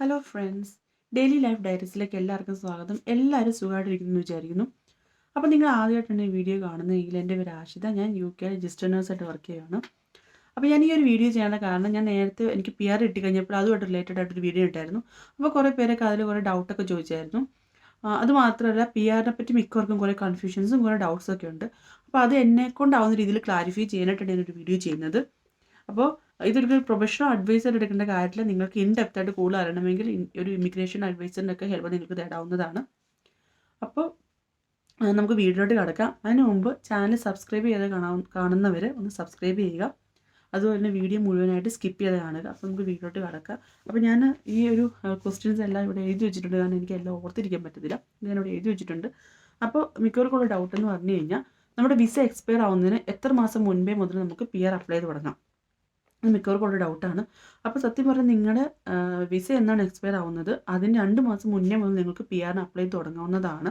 Hello friends daily life ഡയറീസിലേക്ക് എല്ലാവർക്കും സ്വാഗതം. എല്ലാവരും സുഖമായിട്ടിരിക്കുന്നു വിചാരിക്കുന്നു. അപ്പോൾ നിങ്ങൾ ആദ്യമായിട്ടാണ് ഈ വീഡിയോ കാണുന്നതെങ്കിൽ എന്റെ പേര് ആഷിത. ഞാൻ യു കെ രജിസ്റ്റർ നേഴ്സായിട്ട് വർക്ക് ചെയ്യുകയാണ് അപ്പോൾ ഞാൻ ഈ ഒരു വീഡിയോ ചെയ്യാനുള്ള കാരണം ഞാൻ നേരത്തെ എനിക്ക് പി ആർ കിട്ടി കഴിഞ്ഞപ്പോൾ അതുമായിട്ട് റിലേറ്റഡ് ആയിട്ടൊരു വീഡിയോ ഉണ്ടായിരുന്നു. അപ്പോൾ കുറേ പേരൊക്കെ അതിൽ കുറേ ഡൗട്ടൊക്കെ ചോദിച്ചായിരുന്നു. അത് മാത്രമല്ല പി ആറിനെ പറ്റി മിക്കവർക്കും കുറേ കൺഫ്യൂഷൻസും കുറേ ഡൗട്ട്സൊക്കെ ഉണ്ട്. അപ്പോൾ അത് എന്നെ കൊണ്ടാവുന്ന രീതിയിൽ ക്ലാരിഫൈ ചെയ്യാനായിട്ടാണ് ഞാനൊരു വീഡിയോ ചെയ്യുന്നത്. അപ്പോൾ ഇതൊരു പ്രൊഫഷണൽ അഡ്വൈസർ എടുക്കേണ്ട കാര്യത്തിൽ നിങ്ങൾക്ക് ഇൻ ഡെപ്ത് ആയിട്ട് കൂടുതൽ അറിയണമെങ്കിൽ ഒരു ഇമിഗ്രേഷൻ അഡ്വൈസറിന്റെ ഒക്കെ ഹെൽപ്പ് നിങ്ങൾക്ക് തേടാവുന്നതാണ്. അപ്പോൾ നമുക്ക് വീഡിയോയിലോട്ട് കിടക്കാം. അതിന് മുമ്പ് ചാനൽ സബ്സ്ക്രൈബ് ചെയ്ത് കാണാൻ കാണുന്നവർ ഒന്ന് സബ്സ്ക്രൈബ് ചെയ്യുക. അതുപോലെ തന്നെ വീഡിയോ മുഴുവനായിട്ട് സ്കിപ്പ് ചെയ്ത് കാണുക. അപ്പോൾ നമുക്ക് വീഡിയോയിലോട്ട് കിടക്കാം. അപ്പോൾ ഞാൻ ഈ ഒരു ക്വസ്റ്റ്യൻസ് എല്ലാം ഇവിടെ എഴുതി വെച്ചിട്ടുണ്ട്. കാരണം എനിക്ക് എല്ലാം ഓർത്തിരിക്കാൻ പറ്റത്തില്ല. ഞാനിവിടെ എഴുതി വെച്ചിട്ടുണ്ട്. അപ്പോൾ മിക്കവർക്കുള്ള ഡൗട്ട് എന്ന് പറഞ്ഞു കഴിഞ്ഞാൽ നമ്മുടെ വിസ എക്സ്പയർ ആവുന്നതിന് എത്ര മാസം മുൻപേ മുതൽ നമുക്ക് പി ആർ അപ്ലൈ ചെയ്ത് തുടങ്ങാം? അത് മിക്കവർക്കുള്ള ഡൗട്ടാണ് അപ്പോൾ സത്യം പറഞ്ഞാൽ നിങ്ങളുടെ വിസ എന്നാണ് എക്സ്പയർ ആവുന്നത്. അതിന് രണ്ട് മാസം മുന്നേ മുതൽ നിങ്ങൾക്ക് പി ആറിന് അപ്ലൈ തുടങ്ങാവുന്നതാണ്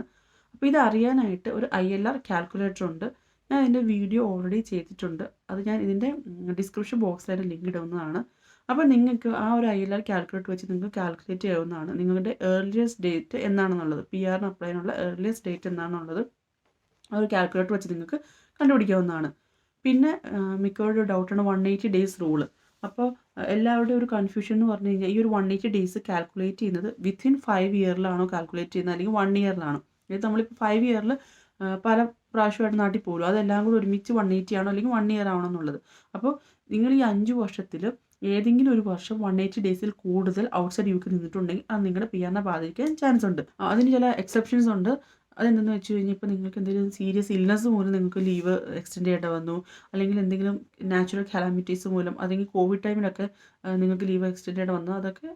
അപ്പോൾ ഇത് അറിയാനായിട്ട് ഒരു ഐ എൽ ആർ കാൽക്കുലേറ്റർ ഉണ്ട്. ഞാൻ ഇതിന്റെ വീഡിയോ ഓൾറെഡി ചെയ്തിട്ടുണ്ട്. അത് ഞാൻ ഇതിന്റെ ഡിസ്ക്രിപ്ഷൻ ബോക്സിലായിട്ട് ലിങ്ക് ഇടുന്നതാണ്. അപ്പോൾ നിങ്ങൾക്ക് ആ ഒരു ഐ എൽ ആർ കാൽക്കുലേറ്റർ വെച്ച് നിങ്ങൾക്ക് കാൽക്കുലേറ്റ് ചെയ്യാവുന്നതാണ്. നിങ്ങളുടെ ഏർലിയസ്റ്റ് ഡേറ്റ് എന്നാണെന്നുള്ളത്. പി ആറിന് അപ്ലൈനുള്ള ഏർലിയസ്റ്റ് ഡേറ്റ് എന്നാണെന്നുള്ളത് ആ ഒരു കാൽക്കുലേറ്റർ വെച്ച് നിങ്ങൾക്ക് കണ്ടുപിടിക്കാവുന്നതാണ്. പിന്നെ മിക്കവരുടെ ഡൗട്ടാണ് വൺ എയ്റ്റി ഡേയ്സ് റൂൾ അപ്പോൾ എല്ലാവരുടെയും ഒരു കൺഫ്യൂഷൻ എന്ന് പറഞ്ഞു കഴിഞ്ഞാൽ ഈ ഒരു വൺ എയ്റ്റി ഡേയ്സ് കാൽക്കുലേറ്റ് ചെയ്യുന്നത് വിത്തിൻ ഫൈവ് ഇയറിലാണോ കാൽക്കുലേറ്റ് ചെയ്യുന്നത്? അല്ലെങ്കിൽ വൺ ഇയറിലാണോ അതായത് നമ്മളിപ്പോൾ ഫൈവ് ഇയറിൽ പല പ്രാവശ്യമായിട്ട് നാട്ടിൽ പോകുമല്ലോ അതെല്ലാം കൂടി ഒരുമിച്ച് വൺ എയ്റ്റി ആണോ അല്ലെങ്കിൽ വൺ ഇയർ ആണോ എന്നുള്ളത്. അപ്പോൾ നിങ്ങൾ ഈ അഞ്ച് വർഷത്തിൽ ഏതെങ്കിലും ഒരു വർഷം വൺ എയ്റ്റി ഡേയ്സിൽ കൂടുതൽ ഔട്ട്സൈഡ് യു കെ നിന്നിട്ടുണ്ടെങ്കിൽ അത് നിങ്ങളുടെ പി ആറിനെ ബാധിക്കാൻ ചാൻസ് ഉണ്ട്. അതിന് ചില എക്സെപ്ഷൻസ് ഉണ്ട്. അതെന്തെന്ന് വെച്ച് കഴിഞ്ഞാൽ ഇപ്പോൾ നിങ്ങൾക്ക് എന്തെങ്കിലും സീരിയസ് ഇൽനസ് മൂലം നിങ്ങൾക്ക് ലീവ് എക്സ്റ്റെൻഡ് ചെയ്യേണ്ട വന്നു. അല്ലെങ്കിൽ എന്തെങ്കിലും നാച്ചുറൽ കലാമിറ്റീസ് മൂലം അല്ലെങ്കിൽ കോവിഡ് ടൈമിലൊക്കെ നിങ്ങൾക്ക് ലീവ് എക്സ്റ്റെൻഡ് ചെയ്യേണ്ട വന്നു. അതൊക്കെ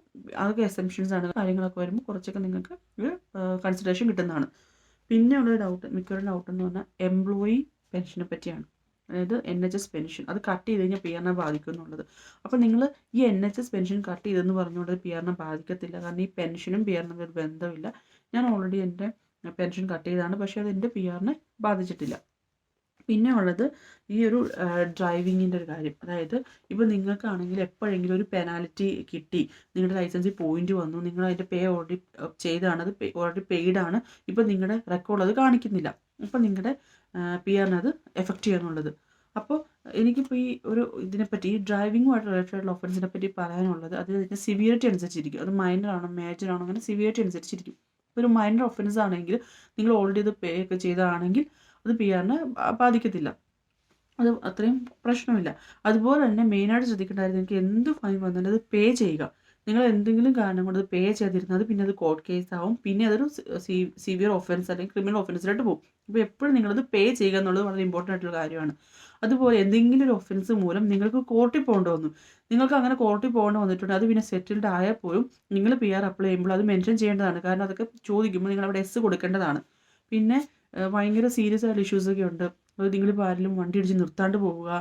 അതൊക്കെ എക്സെപ്ഷൻസ് ആണ്. കാര്യങ്ങളൊക്കെ വരുമ്പോൾ കുറച്ചൊക്കെ നിങ്ങൾക്ക് ഒരു കൺസിഡറേഷൻ കിട്ടുന്നതാണ്. പിന്നെ ഉള്ള ഡൗട്ട് മിക്കവരുടെ ഡൗട്ട് എന്ന് പറഞ്ഞാൽ എംപ്ലോയി പെൻഷനെ പറ്റിയാണ് അതായത് എൻ എച്ച് എസ് പെൻഷൻ അത് കട്ട് ചെയ്ത് കഴിഞ്ഞാൽ പി ആറിനെ ബാധിക്കും എന്നുള്ളത് അപ്പോൾ നിങ്ങൾ ഈ N H S pension cut ചെയ്തെന്ന് പറഞ്ഞുകൊണ്ട് പി ആറിനെ ബാധിക്കത്തില്ല. കാരണം ഈ പെൻഷനും പി ആറിനും ഒരു ബന്ധമില്ല. ഞാൻ ഓൾറെഡി എന്റെ പെൻഷൻ കട്ട് ചെയ്താണ് പക്ഷേ അത് എന്റെ പി ആറിനെ ബാധിച്ചിട്ടില്ല. പിന്നെ ഉള്ളത് ഈ ഒരു ഡ്രൈവിങ്ങിന്റെ ഒരു കാര്യം. അതായത് ഇപ്പോൾ നിങ്ങൾക്കാണെങ്കിൽ എപ്പോഴെങ്കിലും ഒരു പെനാൽറ്റി കിട്ടി നിങ്ങളുടെ ലൈസൻസിൽ പോയിന്റ് വന്നു നിങ്ങൾ അതിന്റെ പേ ഓൾറെഡി ചെയ്താണ് അത് ഓൾറെഡി പെയ്ഡാണ് ആണ്. ഇപ്പോൾ നിങ്ങളുടെ റെക്കോർഡ് അത് കാണിക്കുന്നില്ല. അപ്പോൾ നിങ്ങളുടെ പി ആറിനത് എഫക്റ്റ് ചെയ്യാനുള്ളത്. അപ്പോൾ എനിക്കിപ്പോൾ ഈ ഒരു ഇതിനെപ്പറ്റി ഈ ഡ്രൈവിങ്ങുമായിട്ട് റിലേറ്റഡ് ആയിട്ടുള്ള ഒഫൻസിനെ പറ്റി പറയാനുള്ളത് അത് ഇതിന്റെ സിവിയറിറ്റി അനുസരിച്ചിരിക്കും. അത് മൈനർ ആണോ മേജർ ആണോ അങ്ങനെ സിവിയറിറ്റി അനുസരിച്ചിരിക്കും. ഒരു മൈനർ ഒഫൻസ് ആണെങ്കിൽ നിങ്ങൾ ഓൾറെഡി ഇത് പേ ഒക്കെ ചെയ്തതാണെങ്കിൽ അത് പി ആറിനെ ബാധിക്കത്തില്ല. അത് അത്രയും പ്രശ്നമില്ല. അതുപോലെ തന്നെ മെയിനായിട്ട് ശ്രദ്ധിക്കേണ്ട കാര്യം നിങ്ങൾക്ക് എന്ത് ഫൈൻ വന്നാലും അത് പേ ചെയ്യുക. നിങ്ങൾ എന്തെങ്കിലും കാരണം കൊണ്ട് പേ ചെയ്തിരുന്നത് പിന്നെ അത് കോർട്ട് കേസ് ആവും പിന്നെ അതൊരു സിവിയർ ഒഫൻസ് അല്ലെങ്കിൽ ക്രിമിനൽ ഒഫൻസിലോട്ട് പോകും. അപ്പോൾ എപ്പോഴും നിങ്ങളത് പേ ചെയ്യുക എന്നുള്ളത് വളരെ ഇമ്പോർട്ടന്റ് ആയിട്ടുള്ള കാര്യമാണ്. അതുപോലെ എന്തെങ്കിലും ഒരു ഒഫൻസ് മൂലം നിങ്ങൾക്ക് കോർട്ടിൽ പോകേണ്ടി വന്നു. നിങ്ങൾക്ക് അങ്ങനെ കോർട്ടിൽ പോകേണ്ടി വന്നിട്ടുണ്ട് അത് പിന്നെ സെറ്റിൽഡ് ആയാൽ പോലും നിങ്ങൾ പി ആർ അപ്ലൈ ചെയ്യുമ്പോൾ അത് മെൻഷൻ ചെയ്യേണ്ടതാണ്. കാരണം അതൊക്കെ ചോദിക്കുമ്പോൾ നിങ്ങൾ അവിടെ എസ് കൊടുക്കേണ്ടതാണ്. പിന്നെ ഭയങ്കര സീരിയസ് ആയിട്ടുള്ള ഇഷ്യൂസൊക്കെ ഉണ്ട്. അത് നിങ്ങളിപ്പോൾ ആരെങ്കിലും വണ്ടി ഇടിച്ച് നിർത്താണ്ട് പോവുക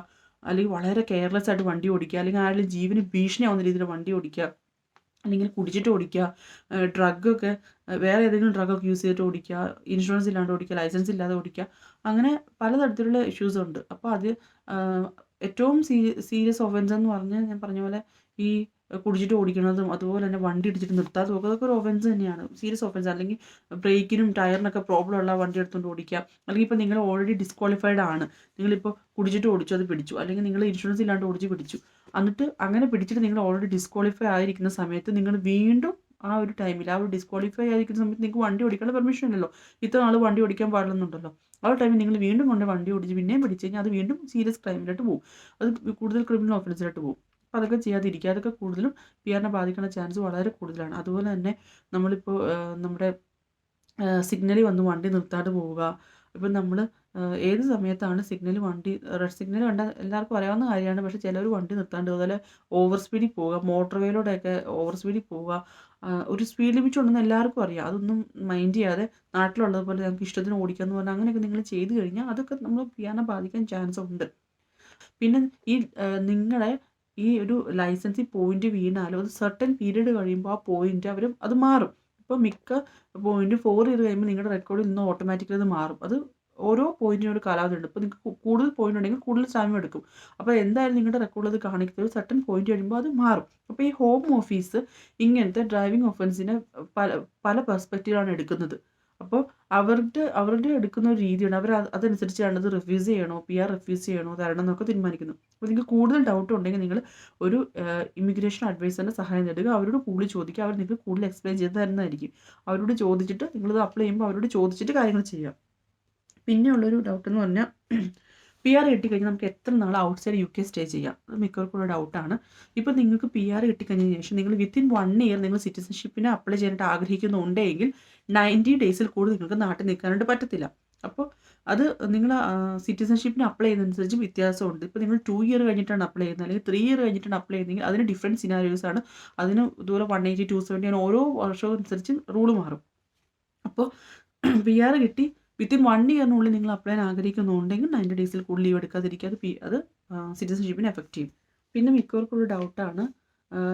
അല്ലെങ്കിൽ വളരെ കെയർലെസ് ആയിട്ട് വണ്ടി ഓടിക്കുക അല്ലെങ്കിൽ ആരെങ്കിലും ജീവന് ഭീഷണിയാവുന്ന രീതിയിൽ വണ്ടി ഓടിക്കുക അല്ലെങ്കിൽ കുടിച്ചിട്ട് ഓടിക്കുക ഡ്രഗൊക്കെ വേറെ ഏതെങ്കിലും ഡ്രഗൊക്കെ യൂസ് ചെയ്തിട്ട് ഓടിക്കുക ഇൻഷുറൻസ് ഇല്ലാണ്ട് ഓടിക്കുക ലൈസൻസ് ഇല്ലാതെ ഓടിക്കുക അങ്ങനെ പലതരത്തിലുള്ള ഇഷ്യൂസ് ഉണ്ട്. അപ്പോൾ അത് ഏറ്റവും സീരിയസ് ഒഫൻസ് എന്ന് പറഞ്ഞാൽ ഞാൻ പറഞ്ഞ പോലെ ഈ കുടിച്ചിട്ട് ഓടിക്കുന്നതും അതുപോലെ തന്നെ വണ്ടി ഇടിച്ചിട്ട് നിർത്താതെ ഒക്കെ അതൊക്കെ ഒരു ഒഫൻസ് തന്നെയാണ്. സീരിയസ് ഒഫൻസ് അല്ലെങ്കിൽ ബ്രേക്കിനും ടയറിനൊക്കെ പ്രോബ്ലം ഉള്ള വണ്ടി എടുത്തുകൊണ്ട് ഓടിക്കുക. അല്ലെങ്കിൽ ഇപ്പോൾ നിങ്ങൾ ഓൾറെഡി ഡിസ്ക്വാളിഫൈഡ് ആണ്. നിങ്ങളിപ്പോൾ കുടിച്ചിട്ട് ഓടിച്ചു അത് പിടിച്ചു. അല്ലെങ്കിൽ നിങ്ങൾ ഇൻഷുറൻസ് ഇല്ലാണ്ട് ഓടിച്ച് പിടിച്ചു. എന്നിട്ട് അങ്ങനെ പിടിച്ചിട്ട് നിങ്ങൾ ഓൾറെഡി ഡിസ്ക്വാളിഫൈ ആയിരിക്കുന്ന സമയത്ത് നിങ്ങൾ വീണ്ടും ആ ഒരു ടൈമിൽ ആ ഒരു ഡിസ്ക്വാളിഫൈ ആയിരിക്കുന്ന സമയത്ത് നിങ്ങൾക്ക് വണ്ടി ഓടിക്കാനുള്ള പെർമിഷൻ ഇല്ലല്ലോ. ഇത്ര നാൾ വണ്ടി ഓടിക്കാൻ പാടില്ലെന്നുണ്ടല്ലോ. ആ ടൈമിൽ നിങ്ങൾ വീണ്ടും കൊണ്ട് വണ്ടി ഓടിച്ച് പിന്നെയും പിടിച്ച് കഴിഞ്ഞാൽ അത് വീണ്ടും സീരിയസ് ക്രൈമിലോട്ട് പോകും. അത് കൂടുതൽ ക്രിമിനൽ ഓഫൻസിലോട്ട് പോകും. അപ്പോൾ അതൊക്കെ ചെയ്യാതിരിക്കുക. അതൊക്കെ കൂടുതലും പി ആറിനെ ബാധിക്കുന്ന ചാൻസ് വളരെ കൂടുതലാണ്. അതുപോലെ തന്നെ നമ്മളിപ്പോൾ നമ്മുടെ സിഗ്നലിൽ വന്ന് വണ്ടി നിർത്താണ്ട് പോവുക. ഇപ്പം നമ്മൾ ഏത് സമയത്താണ് സിഗ്നൽ വണ്ടി റെഡ് സിഗ്നൽ കണ്ട എല്ലാവർക്കും അറിയാവുന്ന കാര്യമാണ്. പക്ഷേ ചിലർ വണ്ടി നിർത്താണ്ട് അതുപോലെ ഓവർ സ്പീഡിൽ പോവുക മോട്ടോർ വേയിലൂടെയൊക്കെ ഓവർ സ്പീഡിൽ പോവുക ഒരു സ്പീഡ് ലിമിറ്റ് ഉണ്ടെന്ന് എല്ലാവർക്കും അറിയാം. അതൊന്നും മൈൻഡ് ചെയ്യാതെ നാട്ടിലുള്ളതുപോലെ നമുക്ക് ഇഷ്ടത്തിന് ഓടിക്കാമെന്ന് പറഞ്ഞാൽ അങ്ങനെയൊക്കെ നിങ്ങൾ ചെയ്ത് കഴിഞ്ഞാൽ അതൊക്കെ നമ്മൾ പിയാനെ ബാധിക്കാൻ ചാൻസ് ഉണ്ട്. പിന്നെ ഈ നിങ്ങളെ ഈ ഒരു ലൈസൻസിൽ പോയിന്റ് വീണാലും അത് സർട്ടൻ പീരീഡ് കഴിയുമ്പോൾ ആ പോയിന്റ് അവർ അത് മാറും. ഇപ്പോൾ മിക്ക പോയിന്റ് ഫോർ ചെയ്ത് കഴിയുമ്പോൾ നിങ്ങളുടെ റെക്കോർഡിൽ നിന്ന് ഓട്ടോമാറ്റിക്കലി അത് മാറും. അത് ഓരോ പോയിന്റിനോട് കാലാവധി ഉണ്ട്. ഇപ്പോൾ നിങ്ങൾക്ക് കൂടുതൽ പോയിന്റ് ഉണ്ടെങ്കിൽ കൂടുതൽ സമയം എടുക്കും. അപ്പോൾ എന്തായാലും നിങ്ങളുടെ റെക്കോർഡിൽ അത് കാണിക്കുന്നത് ഒരു സർട്ടൻ പോയിന്റ് കഴിയുമ്പോൾ അത് മാറും. അപ്പോൾ ഈ ഹോം ഓഫീസ് ഇങ്ങനത്തെ ഡ്രൈവിംഗ് ഒഫൻസിനെ പല പല പെർസ്പെക്റ്റീവാണ് എടുക്കുന്നത്. അപ്പോൾ അവരുടെ അവരുടെ എടുക്കുന്ന ഒരു രീതിയുണ്ട് അവർ അതനുസരിച്ചാണ് വേണ്ടത് റിഫ്യൂസ് ചെയ്യണോ പി ആർ റിഫ്യൂസ് ചെയ്യണോ തരണം എന്നൊക്കെ തീരുമാനിക്കുന്നു. അപ്പോൾ നിങ്ങൾക്ക് കൂടുതൽ ഡൗട്ട് ഉണ്ടെങ്കിൽ നിങ്ങൾ ഒരു ഇമിഗ്രേഷൻ അഡ്വൈസറിന്റെ സഹായം നേടുക. അവരോട് കൂടുതൽ ചോദിക്കുക. അവർ നിങ്ങൾക്ക് കൂടുതൽ എക്സ്പ്ലെയിൻ ചെയ്ത് തരുന്നതായിരിക്കും. അവരോട് ചോദിച്ചിട്ട് നിങ്ങളിത് അപ്ലൈ ചെയ്യുമ്പോൾ അവരോട് ചോദിച്ചിട്ട് കാര്യങ്ങൾ ചെയ്യുക. പിന്നെയുള്ളൊരു ഡൗട്ട് എന്ന് പറഞ്ഞാൽ പി ആർ കിട്ടിക്കഴിഞ്ഞാൽ നമുക്ക് എത്ര നാൾ outside U K stay ചെയ്യാം? അത് മിക്കവർക്കുള്ള ഡൗട്ടാണ് ഇപ്പോൾ നിങ്ങൾക്ക് പി ആർ കിട്ടിക്കഴിഞ്ഞതിന് ശേഷം നിങ്ങൾ വിത്തിൻ വൺ ഇയർ നിങ്ങൾ സിറ്റിസൺഷിപ്പിന് അപ്ലൈ ചെയ്യാനായിട്ട് ആഗ്രഹിക്കുന്നുണ്ടെങ്കിൽ നയന്റി ഡേയ്സിൽ കൂടുതൽ നിങ്ങൾക്ക് നാട്ടിൽ നിൽക്കാനായിട്ട് പറ്റത്തില്ല. അപ്പോൾ അത് നിങ്ങൾ സിറ്റിസൺഷിപ്പിന് അപ്ലൈ ചെയ്യുന്നതനുസരിച്ച് വ്യത്യാസമുണ്ട്. ഇപ്പോൾ നിങ്ങൾ ടു ഇയർ കഴിഞ്ഞിട്ടാണ് അപ്ലൈ ചെയ്യുന്നത്. അല്ലെങ്കിൽ ത്രീ ഇയർ കഴിഞ്ഞിട്ടാണ് അപ്ലൈ ചെയ്യുന്നതെങ്കിൽ അതിന് ഡിഫറെന്റ് സിനാരിയോസ് ആണ്. അതിന് ഇതുപോലെ വൺ എയ്റ്റി ടു സെവന്റി അങ്ങനെ ഓരോ വർഷവും അനുസരിച്ച് റൂൾ മാറും. അപ്പോൾ പി ആർ കിട്ടി വിത്തിൻ വൺ ഇയറിനുള്ളിൽ നിങ്ങൾ അപ്ലൈ ചെയ്യാൻ ആഗ്രഹിക്കുന്നുണ്ടെങ്കിൽ നയന്റി ഡേയ്സിൽ കൂടുതൽ ലീവ് എടുക്കാതിരിക്കുക അത് അത് സിറ്റിസൺഷിപ്പിനെ എഫക്റ്റ് ചെയ്യും. പിന്നെ മിക്കവർക്കുള്ള ഡൗട്ടാണ്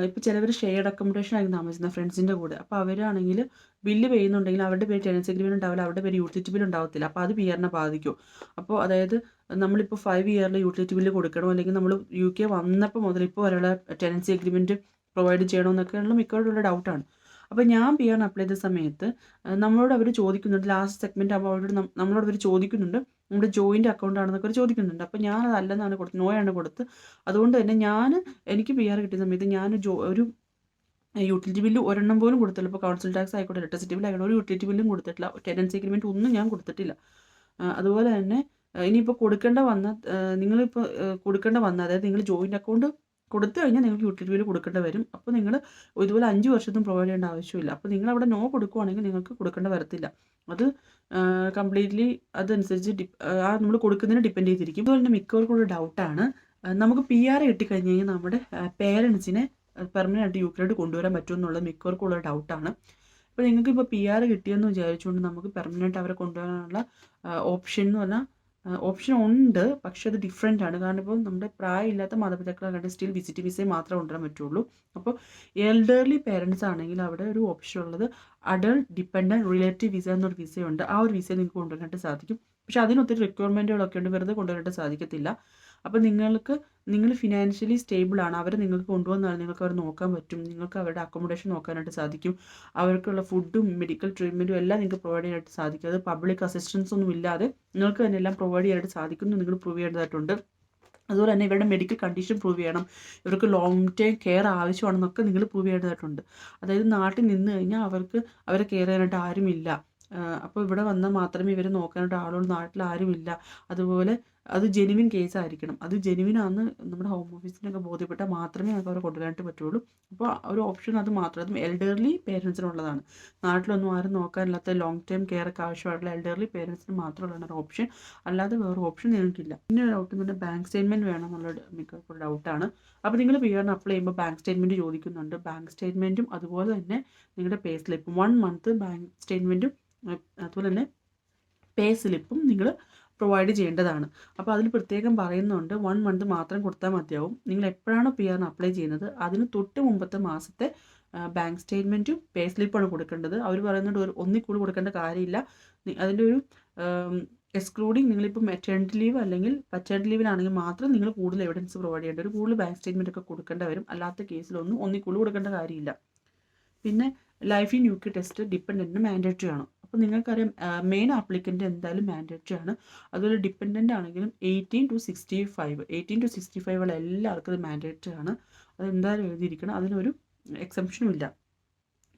ഇപ്പോൾ ചിലവർ ഷെയർഡ് അക്കോമഡേഷൻ ആയിരിക്കും താമസിക്കുന്ന ഫ്രണ്ട്സിന്റെ കൂടെ. അപ്പോൾ അവരാണെങ്കിൽ ബില്ല് ചെയ്യുന്നുണ്ടെങ്കിൽ അവരുടെ പേര് ടെനൻസ് എഗ്രിമെന്റ് ഉണ്ടാവില്ല അവരുടെ പേര് യൂട്ടിലിറ്റി ബിൽ ഉണ്ടാവത്തില്ല. അപ്പോൾ അത് പി ആറിനെ ബാധിക്കും. അപ്പോൾ അതായത് നമ്മളിപ്പോൾ ഫൈവ് ഇയറിൽ യൂട്ടിലിറ്റി ബില്ല് കൊടുക്കണോ? അല്ലെങ്കിൽ നമ്മൾ യു കെ വന്നപ്പോൾ മുതൽ ഇപ്പോൾ വരെയുള്ള ടെനൻസി എഗ്രിമെന്റ് പ്രൊവൈഡ് ചെയ്യണമെന്നൊക്കെയുള്ള മിക്കവാറുള്ള ഡൗട്ടാണ് അപ്പോൾ ഞാൻ പി ആറിന് അപ്ലൈ ചെയ്ത സമയത്ത് നമ്മളോട് അവർ ചോദിക്കുന്നുണ്ട് ലാസ്റ്റ് സെഗ്മെന്റ് ആകുമ്പോൾ അവരോട് നമ്മളോട് അവർ ചോദിക്കുന്നുണ്ട് നമ്മുടെ ജോയിന്റ് അക്കൗണ്ട് ആണെന്നൊക്കെ ചോദിക്കുന്നുണ്ട്. അപ്പോൾ ഞാൻ അതല്ലെന്നാണ് കൊടുത്തത് നോയാണ് കൊടുത്ത്. അതുകൊണ്ട് തന്നെ ഞാൻ എനിക്ക് പി ആർ കിട്ടിയ സമയത്ത് ഞാൻ ജോ ഒരു യൂട്ടിലിറ്റി ബില്ല് ഒരെണ്ണം പോലും കൊടുത്തില്ല. ഇപ്പോൾ കൗൺസിൽ ടാക്സ് ആയിക്കോട്ടെ ഇലക്ട്രിസിറ്റി ബില്ല് ആയിക്കോട്ടെ ഒരു യൂട്ടിലിറ്റി ബില്ലും കൊടുത്തിട്ടില്ല. ടെനൻസി അഗ്രിമെന്റ് ഒന്നും ഞാൻ കൊടുത്തിട്ടില്ല. അതുപോലെ തന്നെ ഇനിയിപ്പോൾ കൊടുക്കേണ്ട വന്ന നിങ്ങളിപ്പോൾ കൊടുക്കേണ്ട വന്ന അതായത് നിങ്ങൾ ജോയിന്റ് അക്കൗണ്ട് കൊടുത്തു കഴിഞ്ഞാൽ നിങ്ങൾക്ക് യൂട്ടിലിറ്റി ബില്ല് കൊടുക്കേണ്ടി വരും. അപ്പോൾ നിങ്ങൾ ഇതുപോലെ അഞ്ച് വർഷത്തും പ്രൊവൈഡ് ചെയ്യേണ്ട ആവശ്യമില്ല. അപ്പോൾ നിങ്ങൾ അവിടെ നോ കൊടുക്കുവാണെങ്കിൽ നിങ്ങൾക്ക് കൊടുക്കേണ്ട വരത്തില്ല. അത് കംപ്ലീറ്റ്ലി അതനുസരിച്ച് ഡി ആ നമ്മൾ കൊടുക്കുന്നതിന് ഡിപ്പെൻഡ് ചെയ്തിരിക്കും. അതുപോലെ തന്നെ മിക്കവർക്കുള്ള ഡൗട്ടാണ് നമുക്ക് പി ആർ കിട്ടിക്കഴിഞ്ഞ് കഴിഞ്ഞാൽ നമ്മുടെ പേരൻസിനെ പെർമനന്റ് ആയിട്ട് പറ്റുമോ കൊണ്ടുവരാൻ പറ്റുമെന്നുള്ളത് മിക്കവർക്കുള്ള ഡൗട്ടാണ് അപ്പോൾ നിങ്ങൾക്ക് ഇപ്പോൾ പി ആർ കിട്ടിയെന്ന് വിചാരിച്ചുകൊണ്ട് നമുക്ക് പെർമനന്റ് അവരെ കൊണ്ടുവരാനുള്ള ഓപ്ഷൻ എന്ന് പറഞ്ഞാൽ ഓപ്ഷൻ ഉണ്ട്. പക്ഷെ അത് ഡിഫറെന്റ് ആണ്. കാരണം ഇപ്പോൾ നമ്മുടെ പ്രായമില്ലാത്ത മാതാപിതാക്കളാണെങ്കിൽ സ്റ്റിൽ വിസിറ്റ് വിസയെ മാത്രമേ കൊണ്ടുവരാൻ പറ്റുള്ളൂ. അപ്പോൾ എൽഡർലി പേരൻസ് ആണെങ്കിൽ അവിടെ ഒരു ഓപ്ഷൻ ഉള്ളത് അഡൾട്ട് ഡിപ്പെൻഡന്റ് റിലേറ്റീവ് വിസ എന്നൊരു വിസയുണ്ട് ആ ഒരു വിസ നിങ്ങൾക്ക് കൊണ്ടുവരാനായിട്ട് സാധിക്കും. പക്ഷെ അതിനൊത്തിരി റിക്വയർമെന്റുകളൊക്കെ ഉണ്ട്. വെറുതെ കൊണ്ടുവരാനായിട്ട് സാധിക്കത്തില്ല. അപ്പോൾ നിങ്ങൾക്ക് നിങ്ങൾ ഫിനാൻഷ്യലി സ്റ്റേബിൾ ആണ്. അവരെ നിങ്ങൾക്ക് കൊണ്ടുവന്നാൽ നിങ്ങൾക്ക് അവർ നോക്കാൻ പറ്റും. നിങ്ങൾക്ക് അവരുടെ അക്കോമഡേഷൻ നോക്കാനായിട്ട് സാധിക്കും. അവർക്കുള്ള ഫുഡും മെഡിക്കൽ ട്രീറ്റ്മെന്റും എല്ലാം നിങ്ങൾക്ക് പ്രൊവൈഡ് ചെയ്യാനായിട്ട് സാധിക്കും. അത് പബ്ലിക് അസിസ്റ്റൻസ് ഒന്നും ഇല്ലാതെ നിങ്ങൾക്ക് തന്നെ എല്ലാം പ്രൊവൈഡ് ചെയ്യാനായിട്ട് സാധിക്കുന്നു. നിങ്ങൾ പ്രൂവ് ചെയ്യേണ്ടതായിട്ടുണ്ട്. അതുപോലെ തന്നെ ഇവരുടെ മെഡിക്കൽ കണ്ടീഷൻ പ്രൂവ് ചെയ്യണം. ഇവർക്ക് ലോങ് ടൈം കെയർ ആവശ്യമാണെന്നൊക്കെ നിങ്ങൾ പ്രൂവ് ചെയ്യേണ്ടതായിട്ടുണ്ട്. അതായത് നാട്ടിൽ നിന്ന് കഴിഞ്ഞാൽ അവർക്ക് അവരെ കെയർ ചെയ്യാനായിട്ട് ആരുമില്ല. അപ്പോൾ ഇവിടെ വന്നാൽ മാത്രമേ ഇവരെ നോക്കാനായിട്ട് ആളുകൾ നാട്ടിൽ ആരുമില്ല. അതുപോലെ അത് ജെനുവിൻ കേസ് ആയിരിക്കണം. അത് ജെനുവിനാന്ന് നമ്മുടെ ഹോം ഓഫീസിനൊക്കെ ബോധ്യപ്പെട്ടാൽ മാത്രമേ നമുക്ക് അവരെ കൊണ്ടുവരാനായിട്ട് പറ്റുള്ളൂ. അപ്പോൾ ഒരു ഓപ്ഷൻ അത് മാത്രം. അതും എൽഡർലി പേരൻസിനുള്ളതാണ് നാട്ടിലൊന്നും ആരും നോക്കാനില്ലാത്ത ലോങ് ടൈം കെയർ ഒക്കെ ആവശ്യമായിട്ടുള്ള എൽഡർലി പേരൻസിന് മാത്രമുള്ളതാണ് ഒരു ഓപ്ഷൻ അല്ലാതെ വേറെ ഓപ്ഷൻ നിങ്ങൾക്കില്ല. പിന്നെ ഒരു ഡൗട്ട് എന്ന് ബാങ്ക് സ്റ്റേറ്റ്മെന്റ് വേണം എന്നുള്ള മിക്കവർക്കും ഡൗട്ടാണ് അപ്പോൾ നിങ്ങൾ പി ആറിന് അപ്ലൈ ചെയ്യുമ്പോൾ ബാങ്ക് സ്റ്റേറ്റ്മെന്റ് ചോദിക്കുന്നുണ്ട്. ബാങ്ക് സ്റ്റേറ്റ്മെന്റും അതുപോലെ തന്നെ നിങ്ങളുടെ പേ സ്ലിപ്പും വൺ മന്ത് ബാങ്ക് സ്റ്റേറ്റ്മെന്റും അതുപോലെ തന്നെ പേ സ്ലിപ്പും നിങ്ങൾ പ്രൊവൈഡ് ചെയ്യേണ്ടതാണ്. അപ്പോൾ അതിൽ പ്രത്യേകം പറയുന്നുണ്ട് വൺ മന്ത് മാത്രം കൊടുത്താൽ മതിയാവും. നിങ്ങൾ എപ്പോഴാണോ പി ആറിന് അപ്ലൈ ചെയ്യുന്നത് അതിന് തൊട്ട് മുമ്പത്തെ മാസത്തെ ബാങ്ക് സ്റ്റേറ്റ്മെന്റും പേ സ്ലിപ്പാണ് കൊടുക്കേണ്ടത്. അവർ പറയുന്നുണ്ട് ഒരു ഒന്നിൽ കൂടി കൊടുക്കേണ്ട കാര്യമില്ല. അതിന്റെ ഒരു എക്സ്ക്ലൂഡിങ് നിങ്ങളിപ്പോൾ മെറ്റേണിറ്റി ലീവ് അല്ലെങ്കിൽ പറ്റേണിറ്റി ലീവിലാണെങ്കിൽ മാത്രം നിങ്ങൾ കൂടുതൽ എവിഡൻസ് പ്രൊവൈഡ് ചെയ്യേണ്ട ഒരു കൂടുതൽ ബാങ്ക് സ്റ്റേറ്റ്മെന്റ് ഒക്കെ കൊടുക്കേണ്ട വരും. അല്ലാത്ത കേസിലൊന്നും ഒന്നിൽ കൂടുതൽ കൊടുക്കേണ്ട കാര്യമില്ല. പിന്നെ life in U K test ഡിപ്പെൻഡന്റിന് mandatory ആണ്. അപ്പോൾ നിങ്ങൾക്കറിയാം മെയിൻ ആപ്ലിക്കന്റ് എന്തായാലും മാൻഡേറ്ററി ആണ്. അതുപോലെ ഡിപ്പെൻഡന്റ് ആണെങ്കിലും eighteen to sixty five eighteen to sixty five ഉള്ള എല്ലാവർക്കും അത് മാൻഡേറ്ററി ആണ്. അത് എന്തായാലും എഴുതിയിരിക്കണം. അതിനൊരു എക്സംഷനും ഇല്ല.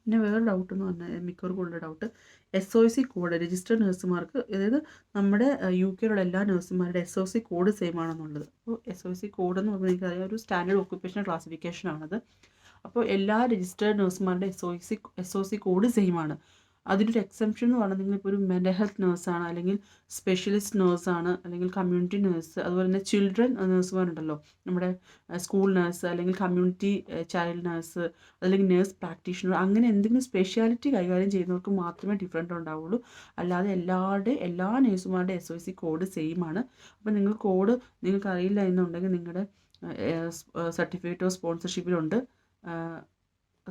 പിന്നെ വേറെ ഡൗട്ട് എന്ന് പറഞ്ഞാൽ മിക്കവർക്കുള്ള doubt S O C code registered നഴ്സുമാർക്ക് അതായത് നമ്മുടെ യു കെയിലുള്ള എല്ലാ നഴ്സുമാരുടെ S O C code same ആണെന്നുള്ളത്. അപ്പോൾ എസ് ഒ സി കോഡ് എന്ന് പറഞ്ഞാൽ എനിക്കറിയാം ഒരു സ്റ്റാൻഡേർഡ് ഓക്യുപ്പേഷണൽ ക്ലാസിഫിക്കേഷൻ ആണത്. അപ്പോൾ എല്ലാ registered നഴ്സുമാരുടെ S O C S O C code same ആണ്. അതിനൊരു എക്സംഷൻ എന്ന് പറഞ്ഞാൽ നിങ്ങളിപ്പോൾ ഒരു മെന്റൽ ഹെൽത്ത് നേഴ്സാണ് അല്ലെങ്കിൽ സ്പെഷ്യലിസ്റ്റ് നേഴ്സാണ് അല്ലെങ്കിൽ കമ്മ്യൂണിറ്റി നേഴ്സ് അതുപോലെ തന്നെ ചിൽഡ്രൻ നേഴ്സുമാരുണ്ടല്ലോ നമ്മുടെ സ്കൂൾ നേഴ്സ് അല്ലെങ്കിൽ കമ്മ്യൂണിറ്റി ചൈൽഡ് നേഴ്സ് അല്ലെങ്കിൽ നേഴ്സ് പ്രാക്ടീഷണർ അങ്ങനെ എന്തെങ്കിലും സ്പെഷ്യാലിറ്റി കൈകാര്യം ചെയ്യുന്നവർക്ക് മാത്രമേ ഡിഫറന്റ് ഉണ്ടാവുള്ളൂ. അല്ലാതെ എല്ലാവരുടെ എല്ലാ നേഴ്സുമാരുടെ S O C code same ആണ്. അപ്പോൾ നിങ്ങൾ കോഡ് നിങ്ങൾക്ക് അറിയില്ല എന്നുണ്ടെങ്കിൽ നിങ്ങളുടെ സർട്ടിഫിക്കറ്റോ സ്പോൺസർഷിപ്പിലുണ്ട്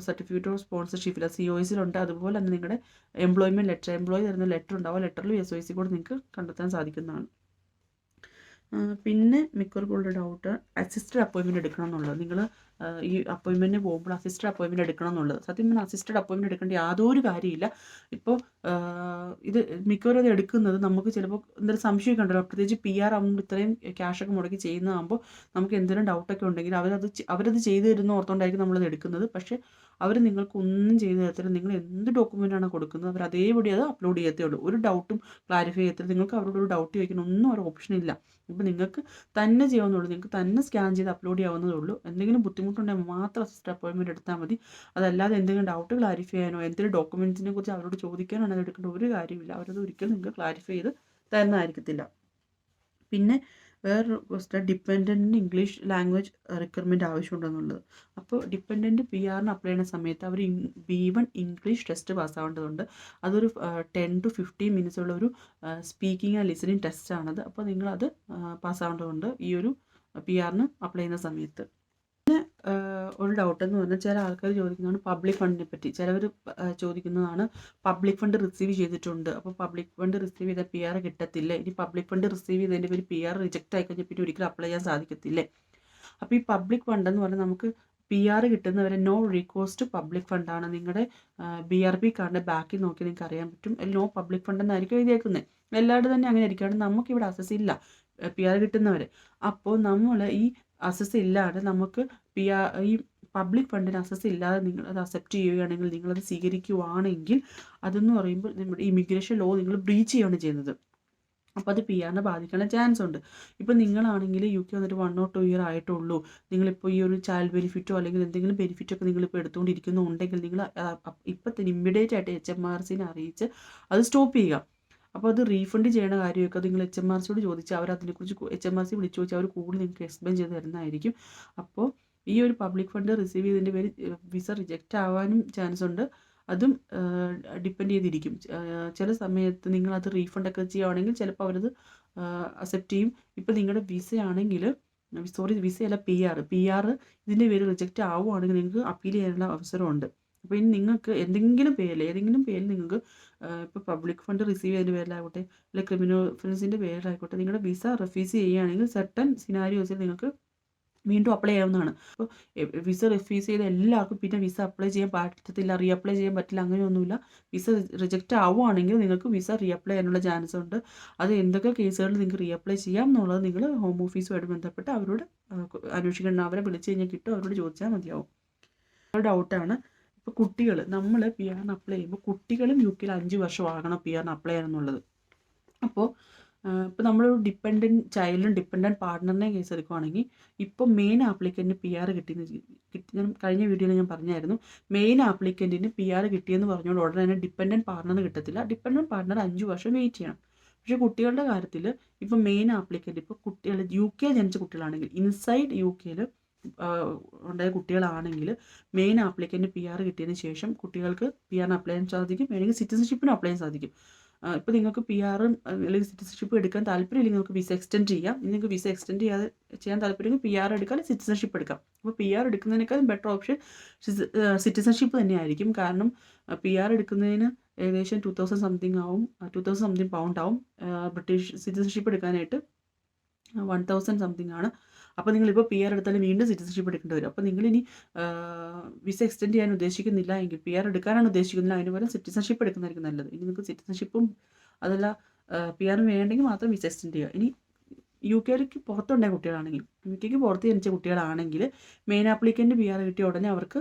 സർട്ടിഫിക്കറ്റ് ഓഫ് സ്പോൺസർഷിപ്പില്ല സി ഒ സിയിലുണ്ട് അതുപോലെ തന്നെ നിങ്ങളുടെ എംപ്ലോയ്മെന്റ് ലെറ്റർ എംപ്ലോയി തരുന്ന ലെറ്റർ ഉണ്ടാവും. ലെറ്ററിൽ എസ് ഒ സി കൂടെ നിങ്ങൾക്ക് കണ്ടെത്താൻ സാധിക്കുന്നതാണ്. പിന്നെ മിക്കവർക്കുള്ള ഡൗട്ട് അസിസ്റ്റഡ് അപ്പോയിൻമെന്റ് എടുക്കണം എന്നുള്ളത്. നിങ്ങൾ ഈ അപ്പോയിൻമെന്റിന് പോകുമ്പോൾ അസിസ്റ്റഡ് അപ്പോയിൻമെന്റ് എടുക്കണം എന്നുള്ളത് സത്യം പറഞ്ഞാൽ അസിസ്റ്റഡ് അപ്പോയിൻമെന്റ് എടുക്കേണ്ട യാതൊരു കാര്യമില്ല ഇപ്പോൾ ഇത് മിക്കവരും അത് എടുക്കുന്നത് നമുക്ക് ചിലപ്പോൾ എന്തെങ്കിലും സംശയമൊക്കെ ഉണ്ടല്ലോ. പ്രത്യേകിച്ച് പി ആർ ആകുമ്പോൾ ഇത്രയും ക്യാഷൊക്കെ മുടക്കി ചെയ്യുന്നതാകുമ്പോൾ നമുക്ക് എന്തെങ്കിലും ഡൗട്ടൊക്കെ ഉണ്ടെങ്കിൽ അവരത് അവരത് ചെയ്തു തരുന്ന ഓർത്തുകൊണ്ടായിരിക്കും നമ്മളത് എടുക്കുന്നത്. പക്ഷേ അവർ നിങ്ങൾക്ക് ഒന്നും ചെയ്തു തരത്തില്ല. നിങ്ങൾ എന്ത് ഡോക്യുമെന്റാണ് കൊടുക്കുന്നത്? അവർ അതേപടി അത് അപ്ലോഡ് ചെയ്യത്തേ ഉള്ളൂ. ഒരു ഡൗട്ടും ക്ലാരിഫൈ ചെയ്യത്തില്ല. നിങ്ങൾക്ക് അവരോട് ഒരു ഡൗട്ട് ചോദിക്കണം ഒന്നും ഒരു ഓപ്ഷൻ ഇല്ല. ഇപ്പം നിങ്ങൾക്ക് തന്നെ ചെയ്യാവുന്നുള്ളൂ നിങ്ങൾക്ക് തന്നെ സ്കാൻ ചെയ്ത് അപ്ലോഡ് ചെയ്യാവുന്നതേ ഉള്ളൂ. എന്തെങ്കിലും ബുദ്ധിമുട്ടുണ്ടെങ്കിൽ മാത്രം സിസ്റ്റർ അപ്പോയിൻമെന്റ് എടുത്താൽ മതി. അതല്ലാതെ എന്തെങ്കിലും ഡൗട്ട് ക്ലാരിഫൈ ചെയ്യാനോ എന്തെങ്കിലും ഡോക്യുമെന്റ്സിനെ കുറിച്ച് അവരോട് ചോദിക്കാനോ അത് എടുക്കേണ്ട ഒരു കാര്യമില്ല. അവരത് ഒരിക്കലും നിങ്ങൾക്ക് ക്ലാരിഫൈ ചെയ്ത് തരുന്നതായിരിക്കത്തില്ല. പിന്നെ വേറൊരു ക്വസ്റ്റൻ ഡിപ്പെൻഡന്റിന് ഇംഗ്ലീഷ് ലാംഗ്വേജ് റിക്വയർമെന്റ് ആവശ്യമുണ്ടെന്നുള്ളത്. അപ്പോൾ ഡിപ്പെൻഡന്റ് പി ആറിന് അപ്ലൈ ചെയ്യുന്ന സമയത്ത് അവർ ബി വൺ ഇംഗ്ലീഷ് ടെസ്റ്റ് പാസ്സാവേണ്ടതുണ്ട്. അതൊരു ടെൻ ടു ഫിഫ്റ്റീൻ മിനിറ്റ്സ് ഉള്ള ഒരു സ്പീക്കിംഗ് ആൻഡ് ലിസണിങ് ടെസ്റ്റാണത് അപ്പോൾ നിങ്ങളത് പാസ്സാവേണ്ടതുണ്ട് ഈ ഒരു പി ആറിന് അപ്ലൈ ചെയ്യുന്ന സമയത്ത്. ഒരു ഡൗട്ട് എന്ന് പറഞ്ഞാൽ ചില ആൾക്കാർ ചോദിക്കുന്നതാണ് പബ്ലിക് ഫണ്ടിനെ പറ്റി. ചിലവർ ചോദിക്കുന്നതാണ് പബ്ലിക് ഫണ്ട് റിസീവ് ചെയ്തിട്ടുണ്ട്. അപ്പോൾ പബ്ലിക് ഫണ്ട് റിസീവ് ചെയ്ത പി ആർ കിട്ടത്തില്ല. ഇനി പബ്ലിക് ഫണ്ട് റിസീവ് ചെയ്തതിന്റെ പേര് പി ആർ റിജക്റ്റ് ആയി കഴിഞ്ഞാൽ പിന്നെ ഒരിക്കലും അപ്ലൈ ചെയ്യാൻ സാധിക്കത്തില്ലേ. അപ്പോൾ ഈ പബ്ലിക് ഫണ്ട് എന്ന് പറഞ്ഞാൽ നമുക്ക് പി ആർ കിട്ടുന്നവരെ നോ റീകോസ്റ്റ് പബ്ലിക് ഫണ്ടാണ് നിങ്ങളുടെ ബി ആർ പി കാർഡിന്റെ ബാക്കിൽ നോക്കി നിങ്ങൾക്ക് അറിയാൻ പറ്റും. നോ പബ്ലിക് ഫണ്ട് എന്നായിരിക്കും എഴുതിയേക്കുന്നത് എല്ലാവരും തന്നെ അങ്ങനെ നമുക്ക് നമുക്കിവിടെ അസസ് ഇല്ല പി ആർ കിട്ടുന്നവരെ. അപ്പോൾ നമ്മൾ ഈ അസസ് ഇല്ലാതെ നമുക്ക് പി ആർ ഈ പബ്ലിക് ഫണ്ടിന് അസസ് ഇല്ലാതെ നിങ്ങൾ അത് അക്സെപ്റ്റ് ചെയ്യുകയാണെങ്കിൽ നിങ്ങളത് സ്വീകരിക്കുവാണെങ്കിൽ അതെന്ന് പറയുമ്പോൾ നമ്മുടെ ഇമിഗ്രേഷൻ ലോ നിങ്ങൾ ബ്രീച്ച് ചെയ്യുകയാണ് ചെയ്യുന്നത്. അപ്പോൾ അത് പി ആറിനെ ബാധിക്കാനുള്ള ചാൻസ് ഉണ്ട്. ഇപ്പോൾ നിങ്ങളാണെങ്കിൽ യു കെ വന്നിട്ട് വൺ ഓർ ടു ഇയർ ആയിട്ടുള്ളൂ. നിങ്ങളിപ്പോൾ ഈ ഒരു ചൈൽഡ് ബെനിഫിറ്റോ അല്ലെങ്കിൽ എന്തെങ്കിലും ബെനിഫിറ്റോ ഒക്കെ നിങ്ങളിപ്പോൾ എടുത്തുകൊണ്ടിരിക്കുന്നുണ്ടെങ്കിൽ നിങ്ങൾ ഇപ്പം തന്നെ ഇമ്മീഡിയറ്റ് ആയിട്ട് എച്ച് എം ആർ സിനെ അറിയിച്ച് അത് സ്റ്റോപ്പ് ചെയ്യുക. അപ്പോൾ അത് റീഫണ്ട് ചെയ്യേണ്ട കാര്യമൊക്കെ നിങ്ങൾ എച്ച് എം ആർ സിയോട് ചോദിച്ചാൽ അവർ അതിനെക്കുറിച്ച് എച്ച് എം ആർ സി വിളിച്ചു ചോദിച്ചാൽ അവർ കൂടുതൽ നിങ്ങൾക്ക് എക്സ്പ്ലെയിൻ ചെയ്ത് തരുന്നതായിരിക്കും. അപ്പോൾ ഈ ഒരു പബ്ലിക് ഫണ്ട് റിസീവ് ചെയ്തതിന്റെ പേര് വിസ റിജക്റ്റ് ആവാനും ചാൻസ് ഉണ്ട്. അതും ഡിപ്പെൻഡ് ചെയ്തിരിക്കും. ചില സമയത്ത് നിങ്ങൾ അത് റീഫണ്ട് ഒക്കെ ചെയ്യുകയാണെങ്കിൽ ചിലപ്പോൾ അവരത് അക്സെപ്റ്റ് ചെയ്യും. ഇപ്പോൾ നിങ്ങളുടെ വിസ ആണെങ്കിൽ സോറി വിസയല്ല പി ആർ പി ആർ ഇതിന്റെ പേര് റിജക്റ്റ് ആവുകയാണെങ്കിൽ നിങ്ങൾക്ക് അപ്പീൽ ചെയ്യാനുള്ള അവസരമുണ്ട്. അപ്പോൾ ഇനി നിങ്ങൾക്ക് എന്തെങ്കിലും പേരിൽ ഏതെങ്കിലും പേരിൽ നിങ്ങൾക്ക് ഇപ്പോൾ പബ്ലിക് ഫണ്ട് റിസീവ് ചെയ്തതിന്റെ പേരിലായിക്കോട്ടെ അല്ലെങ്കിൽ ക്രിമിനൽ ഒഫൻസിന്റെ പേരിലായിക്കോട്ടെ നിങ്ങളുടെ വിസ റെഫ്യൂസ് ചെയ്യുകയാണെങ്കിൽ സെർട്ടൺ സിനാരിയോസിൽ നിങ്ങൾക്ക് വീണ്ടും അപ്ലൈ ചെയ്യാവുന്നതാണ്. അപ്പോൾ വിസ റിഫ്യൂസ് ചെയ്ത എല്ലാവർക്കും പിന്നെ വിസ അപ്ലൈ ചെയ്യാൻ പറ്റത്തില്ല റീഅപ്ലൈ ചെയ്യാൻ പറ്റില്ല അങ്ങനെയൊന്നുമില്ല. വിസ റിജക്റ്റ് ആവുകയാണെങ്കിൽ നിങ്ങൾക്ക് വിസ റീഅപ്ലൈ ചെയ്യാനുള്ള ചാൻസ് ഉണ്ട്. അത് എന്തൊക്കെ കേസുകളിൽ നിങ്ങൾക്ക് റീഅപ്ലൈ ചെയ്യാം എന്നുള്ളത് നിങ്ങൾ ഹോം ഓഫീസുമായിട്ട് ബന്ധപ്പെട്ട് അവരോട് അന്വേഷിക്കേണ്ട അന്വേഷിക്കണം അവരെ വിളിച്ചു കഴിഞ്ഞാൽ കിട്ടും അവരോട് ചോദിച്ചാൽ മതിയാവും. ഡൗട്ടാണ് ഇപ്പോൾ കുട്ടികൾ നമ്മൾ പി ആറിന് അപ്ലൈ ചെയ്യുമ്പോൾ കുട്ടികളും യു കെയിൽ അഞ്ച് വർഷം ആകണം പി ആറിന് അപ്ലൈ ചെയ്യാനെന്നുള്ളത് അപ്പോൾ ഇപ്പോൾ നമ്മൾ ഡിപ്പെൻഡന്റ് ചൈൽഡും ഡിപ്പെൻഡന്റ് പാർട്ട്ണറിനെ കേസ് എടുക്കുവാണെങ്കിൽ ഇപ്പോൾ മെയിൻ ആപ്ലിക്കന്റിന് പി ആർ കിട്ടിയെന്ന് കിട്ടി ഞാൻ കഴിഞ്ഞ വീഡിയോയിൽ ഞാൻ പറഞ്ഞായിരുന്നു. മെയിൻ ആപ്ലിക്കന്റിന് പി ആർ കിട്ടിയെന്ന് പറഞ്ഞുകൊണ്ട് ഉടനെ തന്നെ ഡിപ്പെൻഡന്റ് പാർട്ട്ണർ കിട്ടത്തില്ല. ഡിപ്പെൻഡന്റ് പാർട്ട്ണർ അഞ്ച് വർഷം വെയിറ്റ് ചെയ്യണം. പക്ഷേ കുട്ടികളുടെ കാര്യത്തിൽ ഇപ്പോൾ മെയിൻ ആപ്ലിക്കന്റ് ഇപ്പോൾ കുട്ടികൾ യു കെ ജനിച്ച കുട്ടികളാണെങ്കിൽ ഇൻസൈഡ് യു കെയിൽ ഉണ്ടായ കുട്ടികളാണെങ്കിൽ മെയിൻ ആപ്ലിക്കന്റ് പി ആർ കിട്ടിയതിന് ശേഷം കുട്ടികൾക്ക് പി ആറിന് അപ്ലൈ ചെയ്യാൻ സാധിക്കും. വേണമെങ്കിൽ സിറ്റിസൺഷിപ്പിന് അപ്ലൈ ചെയ്യാൻ സാധിക്കും. ഇപ്പോൾ നിങ്ങൾക്ക് പി ആറും അല്ലെങ്കിൽ സിറ്റിസൺഷിപ്പ് എടുക്കാൻ താല്പര്യമില്ലെങ്കിൽ നിങ്ങൾക്ക് വിസ എക്സ്റ്റെൻഡ് ചെയ്യാം. നിങ്ങൾക്ക് വിസ എക്സ്റ്റെൻഡ് ചെയ്യാതെ ചെയ്യാൻ താല്പര്യമെങ്കിൽ പി ആർ എടുക്കാം അല്ലെങ്കിൽ സിറ്റിസൺഷിപ്പ് എടുക്കാം. അപ്പോൾ പി ആർ എടുക്കുന്നതിനേക്കാളും ബെറ്റർ ഓപ്ഷൻ സിറ്റിസൺഷിപ്പ് തന്നെയായിരിക്കും. കാരണം പി ആർ എടുക്കുന്നതിന് ഏകദേശം ടു തൗസൻഡ് സംതിങ് ആവും ടു തൗസൻഡ് സംതിങ് പൗണ്ട് ആവും. ബ്രിട്ടീഷ് സിറ്റിസൺഷിപ്പ് എടുക്കാനായിട്ട് വൺ തൗസൻഡ് സംതിങ് ആണ്. അപ്പോൾ നിങ്ങളിപ്പോൾ പി ആർ എടുത്താലും വീണ്ടും സിറ്റിസൺഷിപ്പ് എടുക്കേണ്ടി വരും. അപ്പോൾ നിങ്ങളിനി വിസ എക്സ്റ്റെൻഡ് ചെയ്യാൻ ഉദ്ദേശിക്കുന്നില്ല എങ്കിൽ പി ആർ എടുക്കാനാണ് ഉദ്ദേശിക്കുന്നില്ല അതിന് പകരം സിറ്റിസൺഷിപ്പ് എടുക്കുന്നതായിരിക്കും നല്ലത്. ഇനി നിങ്ങൾക്ക് സിറ്റിസൺഷിപ്പും അതല്ല പി ആർ വേണ്ടെങ്കിൽ മാത്രം വിസ എക്സ്റ്റെൻഡ് ചെയ്യുക. ഇനി യു കെയിലേക്ക് പുറത്തുണ്ടായ കുട്ടികളാണെങ്കിൽ യു കെക്ക് പുറത്ത് ജനിച്ച കുട്ടികളാണെങ്കിൽ മെയിൻ ആപ്ലിക്കന്റ് പി ആർ കിട്ടിയ ഉടനെ അവർക്ക്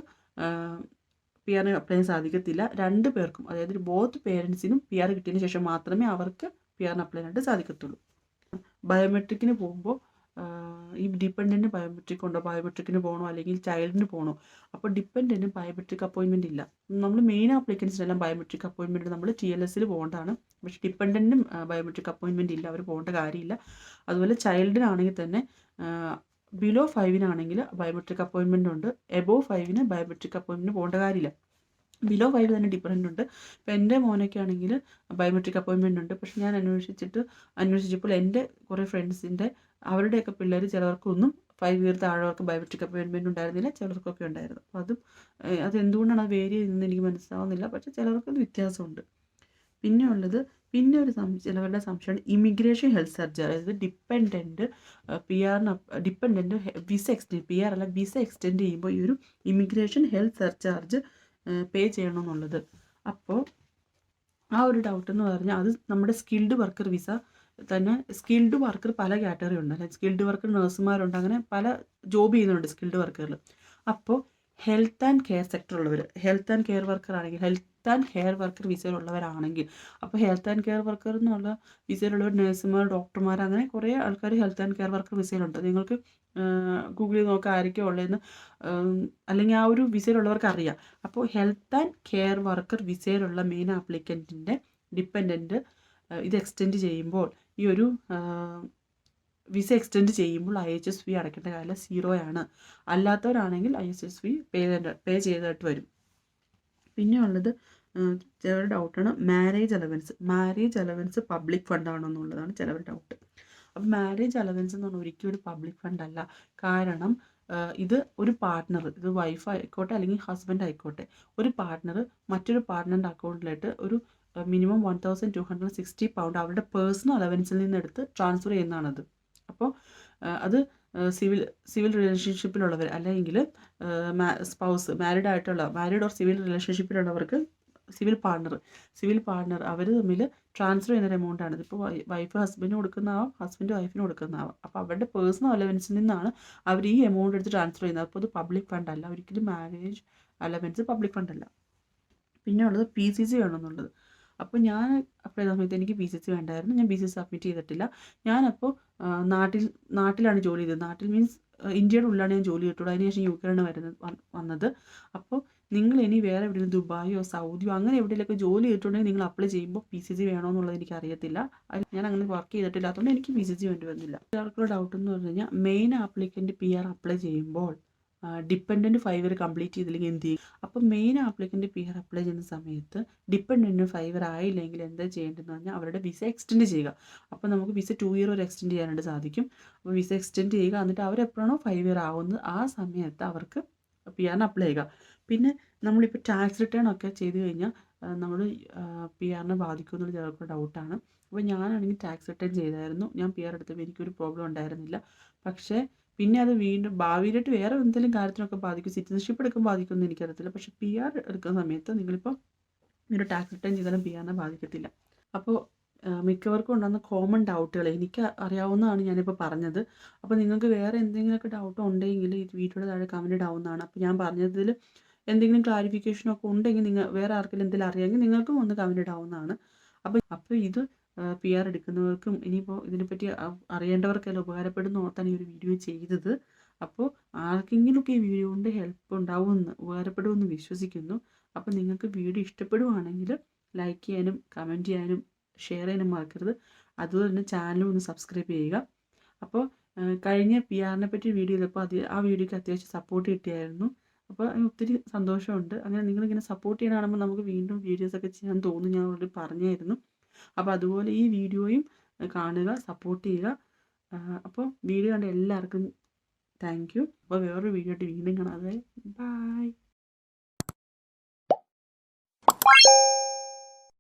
പി ആറിന് അപ്ലൈ ചെയ്യാൻ സാധിക്കത്തില്ല. രണ്ട് പേർക്കും അതായത് ബോത്ത് പേരൻസിനും പി ആർ കിട്ടിയതിന് ശേഷം മാത്രമേ അവർക്ക് പി ആറിന് അപ്ലൈ ചെയ്യാനായിട്ട് സാധിക്കത്തുള്ളൂ. ബയോമെട്രിക്കിന് പോകുമ്പോൾ ഈ ഡിപ്പെൻഡന്റ് ബയോമെട്രിക് ഉണ്ടോ? ബയോമെട്രിക്കിന് പോകണോ അല്ലെങ്കിൽ ചൈൽഡിന് പോകണോ അപ്പോൾ ഡിപ്പെൻഡന്റ് ബയോമെട്രിക് അപ്പോയിൻമെന്റ് ഇല്ല. നമ്മൾ മെയിൻ ആപ്ലിക്കൻസിനെല്ലാം ബയോമെട്രിക് അപ്പോയിൻമെന്റ് നമ്മൾ ടി എൽ എസിൽ പോകേണ്ടതാണ്. പക്ഷേ ഡിപ്പെൻഡന്റും ബയോമെട്രിക് അപ്പോയിൻമെന്റ് ഇല്ല. അവർ പോകേണ്ട കാര്യമില്ല. അതുപോലെ ചൈൽഡിനാണെങ്കിൽ തന്നെ ബിലോ ഫൈവിനാണെങ്കിൽ ബയോമെട്രിക് അപ്പോയിൻമെന്റ് ഉണ്ട്. എബോവ് ഫൈവിന് ബയോമെട്രിക് അപ്പോയിൻമെന്റ് പോകേണ്ട കാര്യമില്ല. ബിലോ ഫൈവ് തന്നെ ഡിഫറന്റ് ഉണ്ട്. അപ്പോൾ എന്റെ മോനൊക്കെ ആണെങ്കിൽ ബയോമെട്രിക് അപ്പോയിൻമെന്റ് ഉണ്ട്. പക്ഷേ ഞാൻ അന്വേഷിച്ചിട്ട് അന്വേഷിച്ചപ്പോൾ എന്റെ കുറേ ഫ്രണ്ട്സിന്റെ അവരുടെയൊക്കെ പിള്ളേർ ചിലവർക്കൊന്നും ഫൈവ് ഇയർ താഴെവർക്ക് ബയോമെട്രിക് അപ്പോയിൻമെന്റ് ഉണ്ടായിരുന്നില്ല ചിലർക്കൊക്കെ ഉണ്ടായിരുന്നു. അപ്പോൾ അതും അതെന്തുകൊണ്ടാണ് അത് വേരി എന്ന് എനിക്ക് മനസ്സിലാവുന്നില്ല. പക്ഷെ ചിലർക്ക് അത് വ്യത്യാസമുണ്ട്. പിന്നെ ഉള്ളത് പിന്നെ ഒരു സം ചിലവരുടെ സംശയമാണ് ഇമിഗ്രേഷൻ ഹെൽത്ത് സർജറി അതായത് ഡിപ്പെൻഡന്റ് പി ആറിന് dependent visa extend P R അല്ല വിസ എക്സ്റ്റെൻഡ് ചെയ്യുമ്പോൾ ഈ ഒരു ഇമിഗ്രേഷൻ ഹെൽത്ത് സർചാർജ് പേ ചെയ്യണമെന്നുള്ളത്. അപ്പോൾ ആ ഒരു ഡൗട്ട് എന്ന് പറഞ്ഞാൽ അത് നമ്മുടെ സ്കിൽഡ് വർക്കർ വിസ തന്നെ സ്കിൽഡ് വർക്കർ പല കാറ്റഗറി ഉണ്ട്. അല്ലെങ്കിൽ സ്കിൽഡ് വർക്കർ നഴ്സുമാരുണ്ട് അങ്ങനെ പല ജോബ് ചെയ്യുന്നുണ്ട് സ്കിൽഡ് വർക്കറിൽ അപ്പോൾ ഹെൽത്ത് ആൻഡ് കെയർ സെക്ടർ ഉള്ളവർ ഹെൽത്ത് ആൻഡ് കെയർ വർക്കർ ആണെങ്കിൽ ഹെൽത്ത് ആൻഡ് കെയർ വർക്കർ വിസയിലുള്ളവരാണെങ്കിൽ അപ്പോൾ ഹെൽത്ത് ആൻഡ് കെയർ വർക്കർ എന്നുള്ള വിസയിലുള്ളവർ നഴ്സുമാർ ഡോക്ടർമാർ അങ്ങനെ കുറേ ആൾക്കാർ ഹെൽത്ത് ആൻഡ് കെയർ വർക്കർ വിസയിലുണ്ട് നിങ്ങൾക്ക് ഗൂഗിളിൽ നോക്കുക നോക്കാം ആയിരിക്കും ഉള്ളതെന്ന് അല്ലെങ്കിൽ ആ ഒരു വിസയിലുള്ളവർക്ക് അറിയാം. അപ്പോൾ ഹെൽത്ത് ആൻഡ് കെയർ വർക്കർ വിസയിലുള്ള മെയിൻ ആപ്ലിക്കന്റിന്റെ ഡിപ്പെൻഡന്റ് ഇത് എക്സ്റ്റെൻഡ് ചെയ്യുമ്പോൾ ഈ ഒരു വിസ എക്സ്റ്റെൻഡ് ചെയ്യുമ്പോൾ ഐ എച്ച് എസ് വി അടയ്ക്കേണ്ട കാര്യം സീറോയാണ് അല്ലാത്തവരാണെങ്കിൽ I H S V pay pay ചെയ്തിട്ട് വരും. പിന്നെ ഉള്ളത് ചിലവരുടെ ഡൗട്ടാണ് marriage allowance marriage allowance public ഫണ്ടാണോ എന്നുള്ളതാണ് ചിലവരുടെ ഡൗട്ട് അപ്പോൾ മാരേജ് അലവൻസ് എന്ന് പറഞ്ഞാൽ ഒരിക്കലും ഒരു പബ്ലിക് ഫണ്ടല്ല കാരണം ഇത് ഒരു പാർട്ട്ണർ ഇത് വൈഫ് ആയിക്കോട്ടെ അല്ലെങ്കിൽ ഹസ്ബൻഡ് ആയിക്കോട്ടെ ഒരു പാർട്ട്ണർ മറ്റൊരു പാർട്ട്ണറിന്റെ അക്കൗണ്ടിലായിട്ട് ഒരു minimum one thousand two hundred sixty pound അവരുടെ പേഴ്സണൽ അലവൻസിൽ നിന്ന് എടുത്ത് ട്രാൻസ്ഫർ ചെയ്യുന്നതാണത് അപ്പോൾ അത് സിവിൽ സിവിൽ റിലേഷൻഷിപ്പിലുള്ളവർ അല്ലെങ്കിൽ സ്പൗസ് മാരീഡ് ആയിട്ടുള്ള മാരീഡ് ഓർ സിവിൽ റിലേഷൻഷിപ്പിലുള്ളവർക്ക് സിവിൽ പാർട്ണർ സിവിൽ പാർട്ണർ അവർ തമ്മിൽ ട്രാൻസ്ഫർ ചെയ്യുന്ന ഒരു എമൗണ്ട് ഇതിപ്പോൾ വൈഫ് ഹസ്ബൻഡിന് കൊടുക്കുന്നതാവാം ഹസ്ബൻഡ് വൈഫിന് കൊടുക്കുന്നതാവാം. അപ്പോൾ അവരുടെ പേഴ്സണൽ അലവൻസിൽ നിന്നാണ് അവർ ഈ എമൗണ്ട് എടുത്ത് ട്രാൻസ്ഫർ ചെയ്യുന്നത്. അപ്പോൾ അത് പബ്ലിക് ഫണ്ടല്ല ഒരിക്കലും മാരേജ് അലവൻസ് പബ്ലിക് ഫണ്ടല്ല പിന്നെ ഉള്ളത് പി സി സി വേണമെന്നുള്ളത്. അപ്പോൾ ഞാൻ അപ്ലൈ ചെയ്ത സമയത്ത് എനിക്ക് പി സി സി വേണ്ടായിരുന്നു. ഞാൻ പി സി സബ്മിറ്റ് ചെയ്തിട്ടില്ല. ഞാനപ്പോൾ നാട്ടിൽ നാട്ടിലാണ് ജോലി ചെയ്തത്. നാട്ടിൽ മീൻസ് ഇന്ത്യയുടെ ഉള്ളിലാണ് ഞാൻ ജോലി കിട്ടുള്ളൂ അതിനുശേഷം യു കെയിലാണ് വരുന്നത് വന്നത്. അപ്പോൾ നിങ്ങൾ ഇനി വേറെ എവിടെയെങ്കിലും ദുബായോ സൗദിയോ അങ്ങനെ എവിടെയെങ്കിലൊക്കെ ജോലി ചെയ്തിട്ടുണ്ടെങ്കിൽ നിങ്ങൾ അപ്ലൈ ചെയ്യുമ്പോൾ പി സി സി വേണോ എന്നുള്ളത് എനിക്ക് അറിയത്തില്ല. ഞാൻ അങ്ങനെ വർക്ക് ചെയ്തിട്ടില്ലാത്തതുകൊണ്ട് എനിക്ക് പി സി സി വേണ്ടി വന്നില്ല. ഡൗട്ട് എന്ന് പറഞ്ഞു കഴിഞ്ഞാൽ main applicant P R apply ചെയ്യുമ്പോൾ ഡിപ്പെൻഡന്റ് ഫൈവർ കംപ്ലീറ്റ് ചെയ്തില്ലെങ്കിൽ എന്ത് ചെയ്യും? അപ്പം main applicant P R apply ചെയ്യുന്ന സമയത്ത് ഡിപ്പെൻഡന്റ് ഫൈവർ ആയില്ലെങ്കിൽ എന്താ ചെയ്യേണ്ടതെന്ന് പറഞ്ഞാൽ അവരുടെ വിസ എക്സ്റ്റെൻഡ് ചെയ്യുക. അപ്പോൾ നമുക്ക് വിസ ടു ഇയർ വരെ എക്സ്റ്റെൻഡ് ചെയ്യാനായിട്ട് സാധിക്കും. അപ്പോൾ വിസ എക്സ്റ്റെൻഡ് ചെയ്യുക. എന്നിട്ട് അവരെപ്പോഴാണോ ഫൈവ് ഇയർ ആവുന്നത് ആ സമയത്ത് അവർക്ക് പി ആറിന് അപ്ലൈ ചെയ്യുക. പിന്നെ നമ്മളിപ്പോൾ ടാക്സ് റിട്ടേൺ ഒക്കെ ചെയ്ത് കഴിഞ്ഞാൽ നമ്മൾ പി ആറിനെ ബാധിക്കുമെന്നുള്ള ചിലർക്ക് ഡൗട്ടാണ് അപ്പോൾ ഞാനാണെങ്കിൽ ടാക്സ് റിട്ടേൺ ചെയ്തായിരുന്നു. ഞാൻ പി ആർ എടുത്തപ്പോൾ എനിക്കൊരു പ്രോബ്ലം ഉണ്ടായിരുന്നില്ല. പക്ഷേ പിന്നെ അത് വീണ്ടും ഭാവിയിലായിട്ട് വേറെ എന്തെങ്കിലും കാര്യത്തിനൊക്കെ ബാധിക്കും സിറ്റിസൺഷിപ്പ് എടുക്കുമ്പോൾ ബാധിക്കുമെന്ന് എനിക്കറിയത്തില്ല. പക്ഷെ പി ആർ എടുക്കുന്ന സമയത്ത് നിങ്ങളിപ്പോൾ ഒരു ടാക്സ് റിട്ടേൺ ചെയ്താലും പി ആറിനെ ബാധിക്കത്തില്ല. അപ്പോൾ മിക്കവർക്കും ഉണ്ടാകുന്ന കോമൺ ഡൗട്ടുകൾ എനിക്ക് അറിയാവുന്നതാണ് ഞാനിപ്പോൾ പറഞ്ഞത്. അപ്പോൾ നിങ്ങൾക്ക് വേറെ എന്തെങ്കിലുമൊക്കെ ഡൗട്ട് ഉണ്ടെങ്കിൽ ഈ വീഡിയോയുടെ താഴെ കമന്റ് ഇടാവുന്നതാണ്. അപ്പോൾ ഞാൻ പറഞ്ഞതിൽ എന്തെങ്കിലും ക്ലാരിഫിക്കേഷനൊക്കെ ഉണ്ടെങ്കിൽ നിങ്ങൾ വേറെ ആർക്കെങ്കിലും എന്തെങ്കിലും അറിയാമെങ്കിൽ നിങ്ങൾക്കും ഒന്ന് കമന്റ് ഇടാവുന്നതാണ്. അപ്പോൾ അപ്പോൾ ഇത് പി ആർ എടുക്കുന്നവർക്കും ഇനിയിപ്പോൾ ഇതിനെപ്പറ്റി അറിയേണ്ടവർക്കെല്ലാം ഉപകാരപ്പെടുന്ന ഓർത്താണ് ഈ ഒരു വീഡിയോ ചെയ്തത്. അപ്പോൾ ആർക്കെങ്കിലുമൊക്കെ ഈ വീഡിയോ കൊണ്ട് ഹെൽപ്പ് ഉണ്ടാവുമെന്ന് ഉപകാരപ്പെടുമെന്ന് വിശ്വസിക്കുന്നു. അപ്പോൾ നിങ്ങൾക്ക് വീഡിയോ ഇഷ്ടപ്പെടുവാണെങ്കിൽ ലൈക്ക് ചെയ്യാനും കമന്റ് ചെയ്യാനും ഷെയർ ചെയ്യാനും മറക്കരുത്. അതുപോലെ തന്നെ ചാനലും ഒന്ന് സബ്സ്ക്രൈബ് ചെയ്യുക. അപ്പോൾ കഴിഞ്ഞ പി ആറിനെ പറ്റി വീഡിയോ ചെയ്തപ്പോൾ അത് ആ വീഡിയോയ്ക്ക് അത്യാവശ്യം സപ്പോർട്ട് കിട്ടിയായിരുന്നു. അപ്പോൾ ഒത്തിരി സന്തോഷമുണ്ട്. അങ്ങനെ നിങ്ങളിങ്ങനെ സപ്പോർട്ട് ചെയ്യണ നമുക്ക് വീണ്ടും വീഡിയോസൊക്കെ ചെയ്യാൻ തോന്നും. ഞാൻ ഓൾറെഡി പറഞ്ഞായിരുന്നു. അപ്പോൾ അതുപോലെ ഈ വീഡിയോയും കാണുക സപ്പോർട്ട് ചെയ്യുക. അപ്പോൾ വീഡിയോ കണ്ട എല്ലാവർക്കും താങ്ക് യു അപ്പോൾ വേറൊരു വീഡിയോ ആയിട്ട് വീണ്ടും കാണാതെ ബൈ